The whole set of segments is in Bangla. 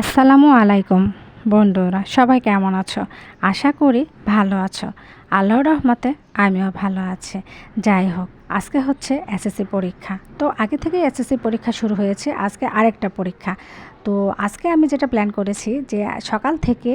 আসসালামু আলাইকুম বন্ধুরা, সবাই কেমন আছো? আশা করি ভালো আছো। আল্লাহ রহমতে আমিও ভালো আছি। যাই হোক, আজকে হচ্ছে এসএসসি পরীক্ষা। তো আগে থেকে এসএসসি পরীক্ষা শুরু হয়েছে, আজকে আরেকটা পরীক্ষা। তো আজকে আমি যেটা প্ল্যান করেছি যে সকাল থেকে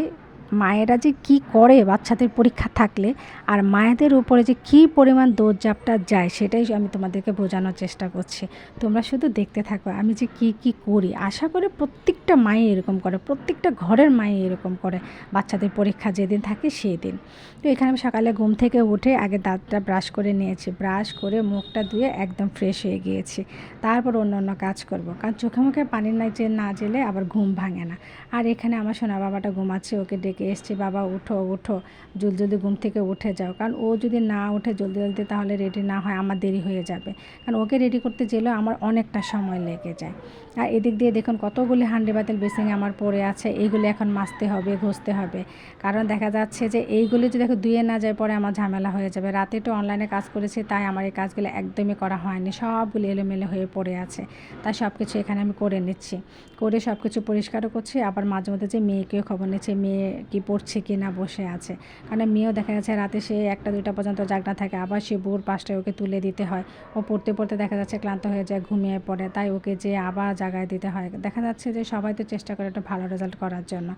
মায়েরা যে কি করে বাচ্চাদের পরীক্ষা থাকলে আর মায়েদের উপরে যে কি পরিমাণ দৌড়ঝাপটা যায় সেটাই আমি তোমাদেরকে বোঝানোর চেষ্টা করছি। তোমরা শুধু দেখতে থাকো আমি যে কি কি করি। আশা করে প্রত্যেকটা মায়ে এরকম করে, প্রত্যেকটা ঘরের মায়ে এরকম করে বাচ্চাদের পরীক্ষা যেদিন থাকে সেই দিন তো এখানে আমি সকালে ঘুম থেকে উঠে আগে দাঁতটা ব্রাশ করে নিয়েছি, ব্রাশ করে মুখটা ধুয়ে একদম ফ্রেশ হয়ে গিয়েছি। তারপর অন্য অন্য কাজ করব। কারণ চোখে মুখে পানি না যে, না জেলে আবার ঘুম ভাঙে না। আর এখানে আমার সোনা বাবাটা ঘুমাচ্ছে, ওকে ডেকে থেকে এসছি, বাবা, উঠো উঠো জলদি ঘুম থেকে উঠে যাও। কারণ ও যদি না উঠে জলদি জলদি তাহলে রেডি না হয়, আমার দেরি হয়ে যাবে। কারণ ওকে রেডি করতে গেলেও আমার অনেকটা সময় লেগে যায়। আর এদিক দিয়ে দেখুন কতগুলি হান্ডি বাতিল বেসিংয়ে আমার পড়ে আছে, এইগুলি এখন মাজতে হবে, ঘষতে হবে। কারণ দেখা যাচ্ছে যে এইগুলি যদি দেখো ধুয়ে না যায়, পরে আমার ঝামেলা হয়ে যাবে। রাতে তো অনলাইনে কাজ করেছি, তাই আমার এই কাজগুলো একদমই করা হয়নি। সবগুলি এলোমেলো হয়ে পড়ে আছে। তাই সব কিছু এখানে আমি করে নিচ্ছি। করে সব কিছু পরিষ্কারও করছি। আবার মাঝে মধ্যে যে মেয়েকেও খবর নিচ্ছে, মেয়ে কি পড়ছে কি না বসে আছে। কারণ মেয়েও দেখা যাচ্ছে রাতে সে একটা দুইটা পর্যন্ত জাগনা থাকে, আবার সে ভোর পাঁচটায় ওকে তুলে দিতে হয়। ও পড়তে পড়তে দেখা যাচ্ছে ক্লান্ত হয়ে যায়, ঘুমিয়ে পড়ে, তাই ওকে যে আবার জাগায় দিতে হয়। দেখা যাচ্ছে যে সবাই তো চেষ্টা করে একটা ভালো রেজাল্ট করার জন্য।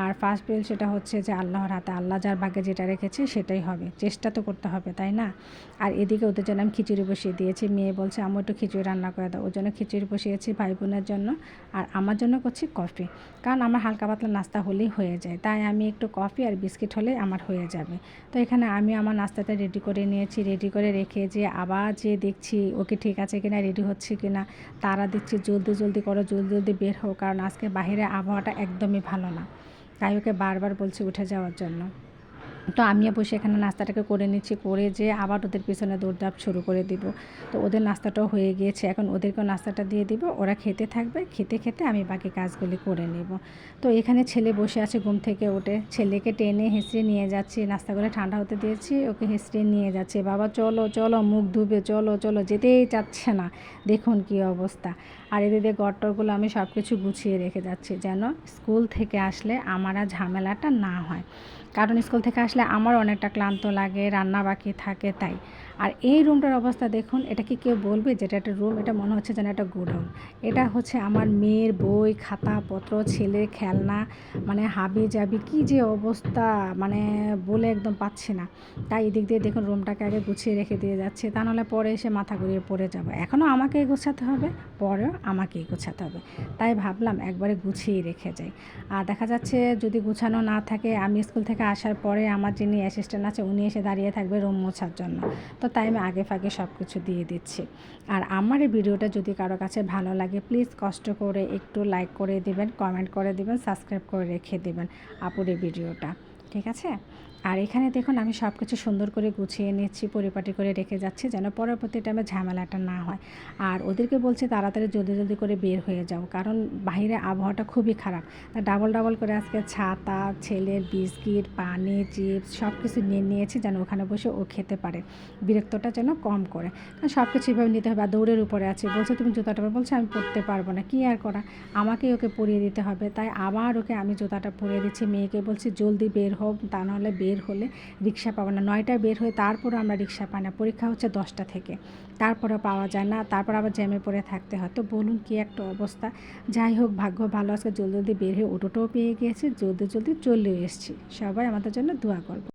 আর ফার্স্ট বিল সেটা হচ্ছে যে আল্লাহর হাতে, আল্লাহ যার ভাগ্যে যেটা রেখেছে সেটাই হবে। চেষ্টা তো করতে হবে, তাই না? আর এদিকে ওদের জন্য আমি খিচুড়ি বসিয়ে দিয়েছি। মেয়ে বলছে আমি একটু খিচুড়ি রান্না করে দাও। ওর জন্য খিচুড়ি বসিয়েছি ভাই বোনের জন্য, আর আমার জন্য করছি কফি কারণ আমার হালকা পাতলা নাস্তা হলেই হয়ে যায়। তাই আমি একটু কফি আর বিস্কিট হলে আমার হয়ে যাবে। তো এখানে আমি আমার নাস্তাটা রেডি করে নিয়েছি। রেডি করে রেখে যে আবার যে দেখছি ওকে ঠিক আছে কিনা রেডি হচ্ছে কিনা, তারা দেখছি জলদি জলদি করো, জলদি জলদি বের হোক কারণ আজকে বাইরে আবহাওয়াটা একদমই ভালো না। তাই ওকে বারবার বলছি উঠে যাওয়ার জন্য। তো আমিও বসে এখানে নাস্তাটাকে করে নিচ্ছি, করে যে আবার ওদের পিছনে দৌড়দাপ শুরু করে দিব। তো ওদের নাস্তাটাও হয়ে গিয়েছে, এখন ওদেরকেও নাস্তাটা দিয়ে দিব। ওরা খেতে থাকবে, খেতে খেতে আমি বাকি কাজগুলি করে নেব। তো এখানে ছেলে বসে আছে ঘুম থেকে ওঠে ছেলেকে টেনে হেসড়ে নিয়ে যাচ্ছি নাস্তাগুলো ঠান্ডা হতে দিয়েছি, ওকে হেসড়ে নিয়ে যাচ্ছে। বাবা, চলো চলো, মুখ ধুবে, চলো চলো, যেতেই চাচ্ছে না। দেখুন কি অবস্থা। আর এদিকে গট্টরগুলো আমি সব কিছু গুছিয়ে রেখে যাচ্ছি, যেন স্কুল থেকে আসলে আমার আর ঝামেলাটা না হয়। কারণ স্কুল থেকে আসলে আমার অনেকটা ক্লান্ত লাগে রান্না বাকি থাকে তাই। আর এই রুমটার অবস্থা দেখুন এটা কি কেউ বলবে যেটা একটা রুম এটা মনে হচ্ছে যেন একটা গোডাউন। এটা হচ্ছে আমার মেয়ের বই, খাতাপত্র, ছেলের খেলনা মানে হাবি জাবি কি যে অবস্থা মানে বলে একদম পাচ্ছি না। তাই এদিক দিয়ে দেখুন রুমটাকে আগে গুছিয়ে রেখে দিয়ে যাচ্ছে, তা নাহলে পরে এসে মাথা ঘুরিয়ে পড়ে যাব। এখনও আমাকেই গোছাতে হবে, পরেও আমাকেই গোছাতে হবে। তাই ভাবলাম একবারে গুছিয়ে রেখে যাই। আর দেখা যাচ্ছে যদি গুছানো না থাকে, আমি স্কুল থেকে আসার পরে আমার যিনি অ্যাসিস্ট্যান্ট আছে, উনি এসে দাঁড়িয়ে থাকবে রুম মোছার জন্য। তো তাই আমি আগে ফাগে সব কিছু দিয়ে দিচ্ছি। আর আমার এই ভিডিওটা যদি কারও কাছে ভালো লাগে প্লিজ কষ্ট করে একটু লাইক করে দেবেন কমেন্ট করে দেবেন সাবস্ক্রাইব করে রেখে দেবেন আপুর এই ভিডিওটা। ঠিক আছে? আর এখানে দেখুন আমি সব কিছু সুন্দর করে গুছিয়ে নিচ্ছি, পরিপাটি করে রেখে যাচ্ছি যেন পরবর্তী টাইমে ঝামেলাটা না হয়। আর ওদেরকে বলছে তাড়াতাড়ি জলদি জলদি করে বের হয়ে যাও, কারণ বাইরে আবহাওয়াটা খুবই খারাপ। তা ডাবল ডাবল করে আজকে ছাতা ছেলের বিস্কিট, পানি, চিপস সব কিছু নিয়ে নিয়েছি যেন ওখানে বসে ও খেতে পারে, বিরক্তটা যেন কম করে। কারণ সব কিছু এভাবে নিতে হবে, আর দৌড়ের উপরে আছে, বলছে তুমি জুতাটা বলছে আমি পরতে পারব না, কী আর করা? আমাকেই ওকে পরিয়ে দিতে হবে, তাই আবার ওকে আমি জুতাটা পরিয়ে দিচ্ছি, মেয়েকে বলছি জলদি বের হোক তা নাহলে বের বের হলে রিক্সা পাবো না। নয়টায় বের হয়ে তারপরও আমরা রিক্সা পাই না। পরীক্ষা হচ্ছে দশটা থেকে। তারপরে পাওয়া যায় না। তারপর আবার জ্যামে পড়ে থাকতে হয়। তো বলুন কি একটা অবস্থা? যাই হোক, ভাগ্য ভালো আজকে জলদি জলদি বের হয়ে অটোটাও পেয়ে গিয়েছে। জলদি জলদি চলেও এসেছি। সবাই আমাদের জন্য দোয়া করব।